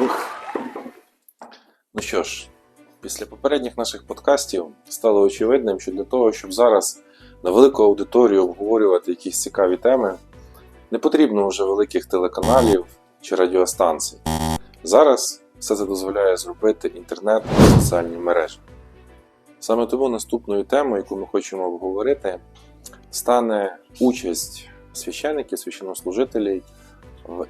Ух. Ну що ж, після попередніх наших подкастів стало очевидним, що для того, щоб зараз на велику аудиторію обговорювати якісь цікаві теми, не потрібно вже великих телеканалів чи радіостанцій. Зараз все це дозволяє зробити інтернет та соціальні мережі. Саме тому наступною темою, яку ми хочемо обговорити, стане участь священиків, священнослужителів в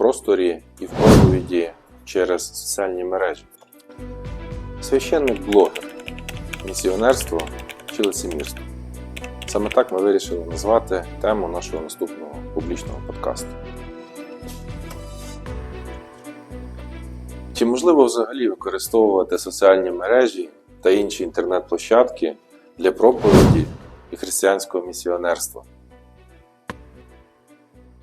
інтернет-просторі і в проповіді через соціальні мережі. Священник-блогер, місіонерство чи лицемірство. Саме так ми вирішили назвати тему нашого наступного публічного подкасту. Чи можливо взагалі використовувати соціальні мережі та інші інтернет-площадки для проповіді і християнського місіонерства?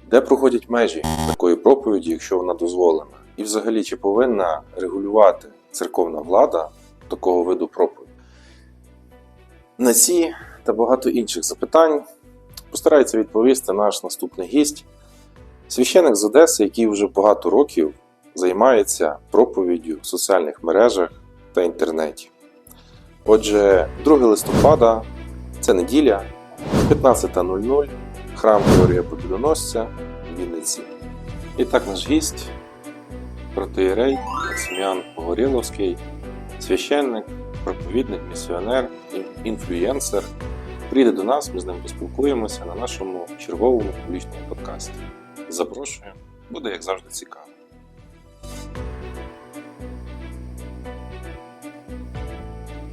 Де проходять межі такої проповіді, якщо вона дозволена? І взагалі, чи повинна регулювати церковна влада такого виду проповіді? На ці та багато інших запитань постарається відповісти наш наступний гість, священик з Одеси, який вже багато років займається проповіддю в соціальних мережах та інтернеті. Отже, 2 листопада це неділя, 15.00, храм Георгія Побідоносця Вінниці. І так наш гість, протиєрей Максиміан Погоріловський, священник, проповідник, місіонер, інфлюєнсер, прийде до нас, ми з ним поспілкуємося на нашому черговому публічному подкасті. Запрошую, буде як завжди цікаво.